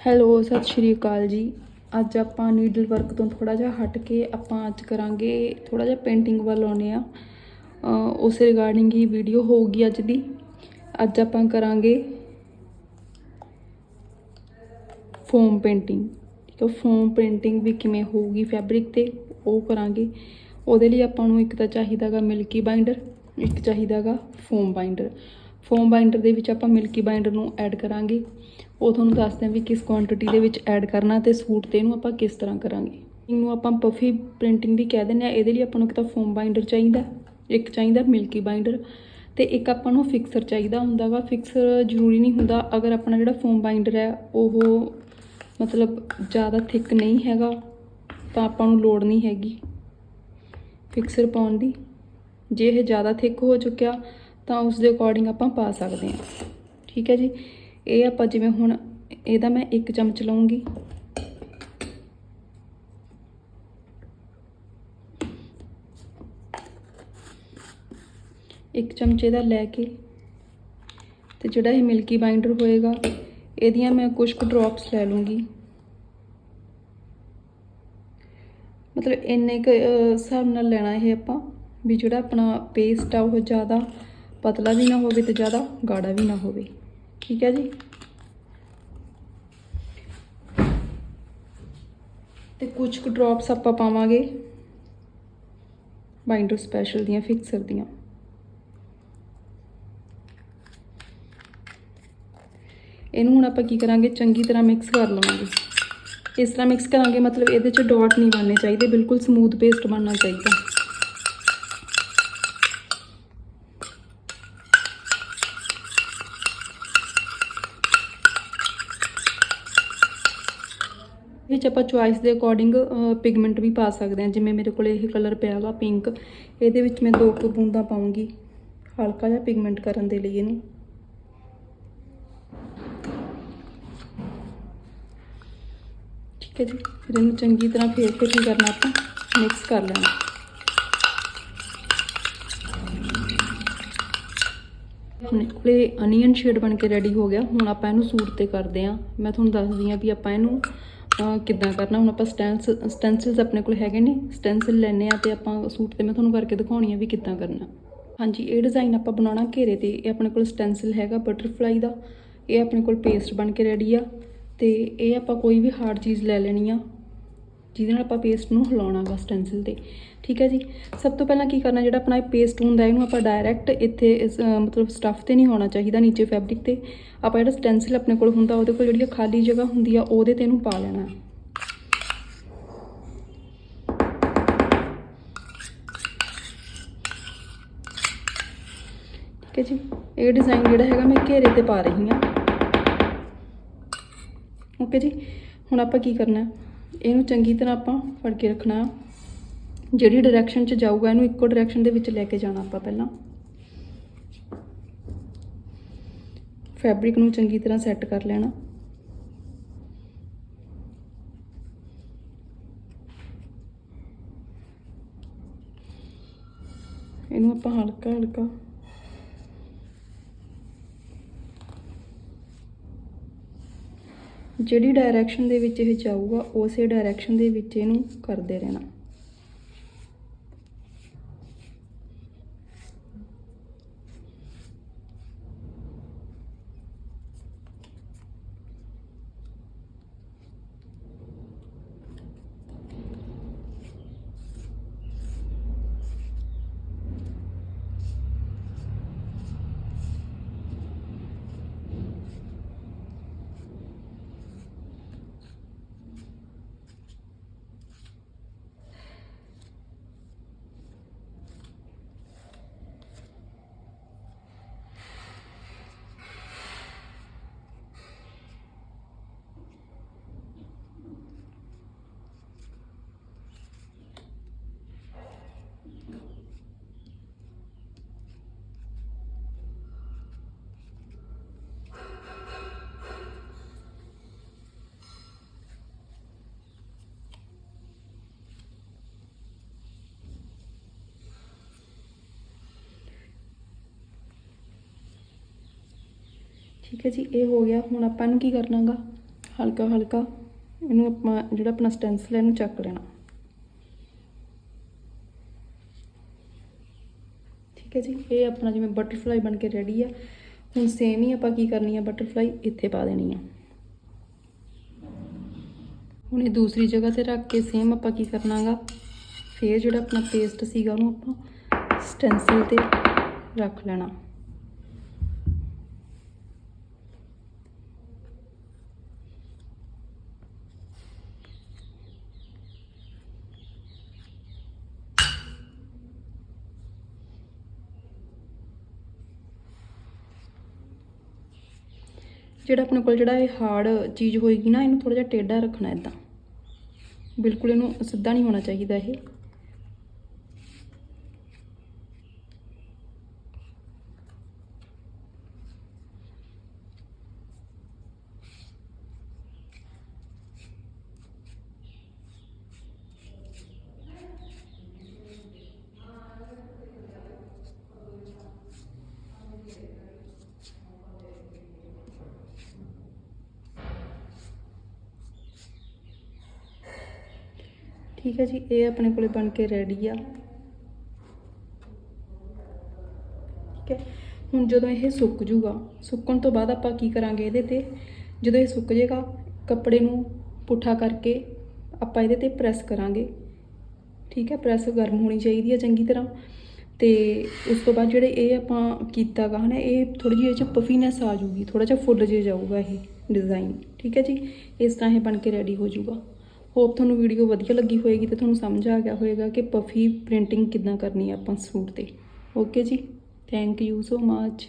Hello, ਸਤਿ ਸ਼੍ਰੀ ਅਕਾਲ ਜੀ। ਅੱਜ ਆਪਾਂ ਨੀਡਲ ਵਰਕ ਤੋਂ ਥੋੜਾ ਜਿਹਾ ਹਟ ਕੇ ਆਪਾਂ ਅੱਜ ਕਰਾਂਗੇ ਥੋੜਾ ਜਿਹਾ ਪੇਂਟਿੰਗ ਵੱਲ ਆਉਨੇ ਆ ਉਸ ਰਿਗਾਰਡਿੰਗ ਹੀ ਵੀਡੀਓ ਹੋਊਗੀ ਅੱਜ ਦੀ। ਅੱਜ ਆਪਾਂ ਕਰਾਂਗੇ ਫੋਮ ਪੇਂਟਿੰਗ ਠੀਕ ਹੈ ਫੋਮ ਪੇਂਟਿੰਗ ਵੀ ਕਿਵੇਂ ਹੋਊਗੀ ਫੈਬਰਿਕ ਤੇ, ਉਹ ਕਰਾਂਗੇ। ਉਹਦੇ ਲਈ ਆਪਾਂ ਨੂੰ ਇੱਕ ਤਾਂ ਚਾਹੀਦਾਗਾ ਮਿਲਕੀ ਬਾਈਂਡਰ ਇੱਕ ਚਾਹੀਦਾਗਾ ਫੋਮ ਬਾਈਂਡਰ ਫੋਮ ਬਾਈਂਡਰ ਦੇ ਵਿੱਚ ਆਪਾਂ ਮਿਲਕੀ ਬਾਈਂਡਰ ਨੂੰ ਐਡ ਕਰਾਂਗੇ। ਉਹ ਤੁਹਾਨੂੰ ਦੱਸਦੇ ਹਾਂ ਵੀ ਕਿਸ ਕੁਆਂਟੀਟੀ ਦੇ ਵਿੱਚ ਐਡ ਕਰਨਾ ਤੇ ਸੂਟ ਤੇ ਇਹਨੂੰ ਆਪਾਂ ਕਿਸ ਤਰ੍ਹਾਂ ਕਰਾਂਗੇ। ਇਹਨੂੰ ਆਪਾਂ ਪਫੀ ਪ੍ਰਿੰਟਿੰਗ ਵੀ ਕਹਿ ਦਿੰਦੇ ਆ ਇਹਦੇ ਲਈ ਆਪਾਂ ਨੂੰ ਇੱਕ ਤਾਂ ਫੋਮ ਬਾਈਂਡਰ ਚਾਹੀਦਾ, ਇੱਕ ਚਾਹੀਦਾ ਮਿਲਕੀ ਬਾਈਂਡਰ ਤੇ ਇੱਕ ਆਪਾਂ ਨੂੰ ਫਿਕਸਰ ਚਾਹੀਦਾ ਹੁੰਦਾ ਵਾ। ਫਿਕਸਰ ਜ਼ਰੂਰੀ ਨਹੀਂ ਹੁੰਦਾ। ਅਗਰ ਆਪਣਾ ਜਿਹੜਾ ਫੋਮ ਬਾਈਂਡਰ ਹੈ, ਉਹ ਮਤਲਬ ਜ਼ਿਆਦਾ ਥਿਕ ਨਹੀਂ ਹੈਗਾ, ਤਾਂ ਆਪਾਂ ਨੂੰ ਲੋੜ ਨਹੀਂ ਹੈਗੀ। ਫਿਕਸਰ ਪਾਉਣ ਦੀ। ਜੇ ਇਹ ਜ਼ਿਆਦਾ ਥਿਕ ਹੋ ਚੁੱਕਿਆ ਤਾਂ ਉਸ ਦੇ ਅਕੋਰਡਿੰਗ ਆਪਾਂ ਪਾ ਸਕਦੇ ਹਾਂ। ਠੀਕ ਹੈ ਜੀ? ਇਹ ਆਪਾਂ ਜਿਵੇਂ ਹੁਣ ਇਹਦਾ ਮੈਂ ਇੱਕ ਚਮਚ ਲਵਾਂਗੀ ਇੱਕ ਚਮਚੇ ਦਾ ਲੈ ਕੇ ਤੇ ਜਿਹੜਾ ਇਹ ਮਿਲਕੀ ਬਾਈਂਡਰ ਹੋਏਗਾ, ਇਹਦੀਆਂ ਮੈਂ ਕੁਝ ਕੁ ਡ੍ਰੌਪਸ ਲੈ ਲੂੰਗੀ ਮਤਲਬ ਇੰਨੇ ਕੁ ਹਿਸਾਬ ਨਾਲ ਲੈਣਾ ਇਹ ਆਪਾਂ ਵੀ ਜਿਹੜਾ ਆਪਣਾ ਪੇਸਟ ਆ ਉਹ ਜ਼ਿਆਦਾ ਪਤਲਾ ਵੀ ਨਾ ਹੋਵੇ ਤੇ ਜ਼ਿਆਦਾ ਗਾੜਾ ਵੀ ਨਾ ਹੋਵੇ। ਠੀਕ ਹੈ ਜੀ? ਤੇ ਕੁਝ ਕੁ ਡ੍ਰੌਪਸ ਆਪਾਂ ਪਾਵਾਂਗੇ। ਬਾਈਂਡਰ ਸਪੈਸ਼ਲ ਦੀਆਂ ਫਿਕਸਰ ਦੀਆਂ। ਇਹਨੂੰ ਹੁਣ ਆਪਾਂ ਕੀ ਕਰਾਂਗੇ? ਚੰਗੀ ਤਰ੍ਹਾਂ ਮਿਕਸ ਕਰ ਲਵਾਂਗੇ। ਇਸ ਤਰ੍ਹਾਂ ਮਿਕਸ ਕਰਾਂਗੇ ਮਤਲਬ ਇਹਦੇ 'ਚ ਡਾਟ ਨਹੀਂ ਬਣਨੇ ਚਾਹੀਦੇ, ਬਿਲਕੁਲ ਸਮੂਥ ਪੇਸਟ ਬਣਨਾ ਚਾਹੀਦਾ। ਵਿੱਚ ਆਪਾਂ ਚੁਆਇਸ ਦੇ ਅਕੋਰਡਿੰਗ ਪਿਗਮੈਂਟ ਵੀ ਪਾ ਸਕਦੇ ਹਾਂ। ਜਿਵੇਂ ਮੇਰੇ ਕੋਲ ਇਹ ਕਲਰ ਪਿਆ ਹੈਗਾ ਪਿੰਕ ਇਹਦੇ ਵਿੱਚ ਮੈਂ ਦੋ ਕੁ ਬੂੰਦਾਂ ਪਾਉਂਗੀ ਹਲਕਾ ਜਿਹਾ ਪਿਗਮੈਂਟ ਕਰਨ ਦੇ ਲਈ ਇਹਨੂੰ। ਠੀਕ ਹੈ ਜੀ। ਫਿਰ ਇਹਨੂੰ ਚੰਗੀ ਤਰ੍ਹਾਂ ਫੇਰ ਕੇ ਕੀ ਕਰਨਾ ਆਪਾਂ? ਮਿਕਸ ਕਰ ਲੈਣਾ। ਆਪਣੇ ਕੋਲੇ ਅਨੀਅਨ ਸ਼ੇਡ ਬਣ ਕੇ ਰੈਡੀ ਹੋ ਗਿਆ। ਹੁਣ ਆਪਾਂ ਇਹਨੂੰ ਸੂਟ ਤੇ ਕਰਦੇ ਆਂ ਮੈਂ ਤੁਹਾਨੂੰ ਦੱਸਦੀ ਆਂ ਵੀ ਆਪਾਂ ਇਹਨੂੰ ਕਿੱਦਾਂ ਕਰਨਾ? ਹੁਣ ਆਪਾਂ ਸਟੈਂਸ ਸਟੈਂਸਿਲਸ ਆਪਣੇ ਕੋਲ ਹੈਗੇ ਨੇ। ਸਟੈਂਸਿਲ ਲੈਣੇ ਆ ਤੇ ਆਪਾਂ ਸੂਟ ਤੇ ਮੈਂ ਤੁਹਾਨੂੰ ਕਰਕੇ ਦਿਖਾਉਣੀ ਆ ਵੀ ਕਿੱਦਾਂ ਕਰਨਾ। ਹਾਂਜੀ, ਇਹ ਡਿਜ਼ਾਈਨ ਆਪਾਂ ਬਣਾਉਣਾ ਘੇਰੇ ਤੇ। ਇਹ ਆਪਣੇ ਕੋਲ ਸਟੈਂਸਿਲ ਹੈਗਾ ਬਟਰਫਲਾਈ ਦਾ। ਇਹ ਆਪਣੇ ਕੋਲ ਪੇਸਟ ਬਣ ਕੇ ਰੈਡੀ ਆ। ਤੇ ਇਹ ਆਪਾਂ ਕੋਈ ਵੀ ਹਾਰਡ ਚੀਜ਼ ਲੈ ਲੈਣੀ ਆ। ਜਿਹਦੇ ਨਾਲ ਆਪਾਂ ਪੇਸਟ ਨੂੰ ਹਿਲਾਉਣਾ ਵਾ ਸਟੈਂਸਿਲ ਤੇ। ਠੀਕ ਹੈ ਜੀ? ਸਭ ਤੋਂ ਪਹਿਲਾਂ ਕੀ ਕਰਨਾ ਜਿਹੜਾ ਆਪਣਾ ਇਹ ਪੇਸਟ ਹੁੰਦਾ ਇਹਨੂੰ ਆਪਾਂ ਡਾਇਰੈਕਟ ਇੱਥੇ ਇਸ, ਮਤਲਬ ਸਟਫ ਤੇ ਨਹੀਂ ਹੋਣਾ ਚਾਹੀਦਾ ਨੀਚੇ ਫੈਬਰਿਕ ਤੇ। ਆਪਾਂ ਜਿਹੜਾ ਸਟੈਂਸਿਲ ਆਪਣੇ ਕੋਲ ਹੁੰਦਾ ਉਹਦੇ ਕੋਲ ਜਿਹੜੀ ਖਾਲੀ ਜਗ੍ਹਾ ਹੁੰਦੀ ਆ ਉਹਦੇ ਤੇ ਇਹਨੂੰ ਪਾ ਲੈਣਾ। ਠੀਕ ਹੈ ਜੀ? ਇਹ ਡਿਜ਼ਾਈਨ ਜਿਹੜਾ ਹੈਗਾ ਮੈਂ ਘੇਰੇ ਤੇ ਪਾ ਰਹੀ ਹਾਂ। ਓਕੇ ਜੀ? ਹੁਣ ਆਪਾਂ ਕੀ ਕਰਨਾ? ਹੈ? ਇਹਨੂੰ ਚੰਗੀ ਤਰ੍ਹਾਂ ਆਪਾਂ ਫੜ ਕੇ ਰੱਖਣਾ। ਜਿਹੜੀ ਡਾਇਰੈਕਸ਼ਨ 'ਚ ਜਾਊਗਾ, ਇਹਨੂੰ ਇੱਕੋ ਡਾਇਰੈਕਸ਼ਨ ਦੇ ਵਿੱਚ ਲੈ ਕੇ ਜਾਣਾ ਆਪਾਂ ਪਹਿਲਾਂ। ਫੈਬਰਿਕ ਨੂੰ ਚੰਗੀ ਤਰ੍ਹਾਂ ਸੈੱਟ ਕਰ ਲੈਣਾ। ਇਹਨੂੰ ਆਪਾਂ ਹਲਕਾ ਹਲਕਾ ਜਿਹੜੀ ਡਾਇਰੈਕਸ਼ਨ ਦੇ ਵਿੱਚ ਇਹ ਜਾਊਗਾ ਉਸੇ ਡਾਇਰੈਕਸ਼ਨ ਦੇ ਵਿੱਚ ਇਹਨੂੰ ਕਰਦੇ ਰਹਿਣਾ। ਠੀਕ ਹੈ ਜੀ, ਇਹ ਹੋ ਗਿਆ, ਹੁਣ ਆਪਾਂ ਇਹਨੂੰ ਕੀ ਕਰਨਾਗਾ? ਹਲਕਾ ਹਲਕਾ ਇਹਨੂੰ ਆਪਾਂ ਜਿਹੜਾ ਆਪਣਾ ਸਟੈਂਸਲ ਹੈ ਇਹਨੂੰ ਚੱਕ ਲੈਣਾ। ਠੀਕ ਹੈ ਜੀ, ਇਹ ਆਪਣਾ ਜਿਵੇਂ ਬਟਰਫਲਾਈ ਬਣ ਕੇ ਰੈਡੀ ਆ। ਹੁਣ ਸੇਮ ਹੀ ਆਪਾਂ ਕੀ ਕਰਨੀ ਆ ਬਟਰਫਲਾਈ ਇੱਥੇ ਪਾ ਦੇਣੀ ਆ। ਹੁਣ ਇਹ ਦੂਸਰੀ ਜਗ੍ਹਾ ਤੇ ਰੱਖ ਕੇ ਸੇਮ ਆਪਾਂ ਕੀ ਕਰਨਾਗਾ? ਫੇਰ ਜਿਹੜਾ ਆਪਣਾ ਪੇਸਟ ਸੀਗਾ ਉਹਨੂੰ ਆਪਾਂ ਸਟੈਂਸਲ ਤੇ ਰੱਖ ਲੈਣਾ। ਜਿਹੜਾ ਆਪਣੇ ਕੋਲ ਜਿਹੜਾ ਇਹ ਹਾਰਡ ਚੀਜ਼ ਹੋਏਗੀ ਨਾ, ਇਹਨੂੰ ਥੋੜਾ ਜਿਹਾ ਟੇਢਾ ਰੱਖਣਾ ਇਦਾਂ ਬਿਲਕੁਲ ਇਹਨੂੰ ਸਿੱਧਾ ਨਹੀਂ ਹੋਣਾ ਚਾਹੀਦਾ ਇਹ। ਠੀਕ ਹੈ ਜੀ, ਇਹ ਆਪਣੇ ਕੋਲੇ ਬਣ ਕੇ ਰੈਡੀ ਆ। ਠੀਕ ਹੈ, ਹੁਣ ਜਦੋਂ ਇਹ ਸੁੱਕ ਜੂਗਾ, ਸੁੱਕਣ ਤੋਂ ਬਾਅਦ ਆਪਾਂ ਕੀ ਕਰਾਂਗੇ ਇਹਦੇ ਤੇ? ਜਦੋਂ ਇਹ ਸੁੱਕ ਜਾਏਗਾ ਕੱਪੜੇ ਨੂੰ ਪੁੱਠਾ ਕਰਕੇ ਆਪਾਂ ਇਹਦੇ ਤੇ ਪ੍ਰੈਸ ਕਰਾਂਗੇ। ਠੀਕ ਹੈ ਪ੍ਰੈਸ ਗਰਮ ਹੋਣੀ ਚਾਹੀਦੀ ਹੈ ਚੰਗੀ ਤਰ੍ਹਾਂ। ਤੇ ਉਸ ਤੋਂ ਬਾਅਦ ਜਿਹੜੇ ਇਹ ਆਪਾਂ ਕੀਤਾਗਾ ਹਨਾ, ਇਹ ਥੋੜੀ ਜਿਹੀ ਇਹ ਚ ਪਫੀਨੈਸ ਆ ਜੂਗੀ ਥੋੜਾ ਜਿਹਾ ਫੁੱਲ ਜੇ ਜਾਊਗਾ ਇਹ ਡਿਜ਼ਾਈਨ ਠੀਕ ਹੈ ਜੀ, ਇਸ ਤਰ੍ਹਾਂ ਇਹ ਬਣ ਕੇ ਰੈਡੀ ਹੋ ਜੂਗਾ। ਹੋਪ ਤੁਹਾਨੂੰ ਵੀਡੀਓ ਵਧੀਆ ਲੱਗੀ ਹੋਏਗੀ ਤੇ ਤੁਹਾਨੂੰ ਸਮਝ ਆ ਗਿਆ ਹੋਏਗਾ ਕਿ ਪਫੀ ਪ੍ਰਿੰਟਿੰਗ ਕਿੱਦਾਂ ਕਰਨੀ ਹੈ ਆਪਾਂ ਸੂਟ ਤੇ। ਓਕੇ ਜੀ? Thank you so much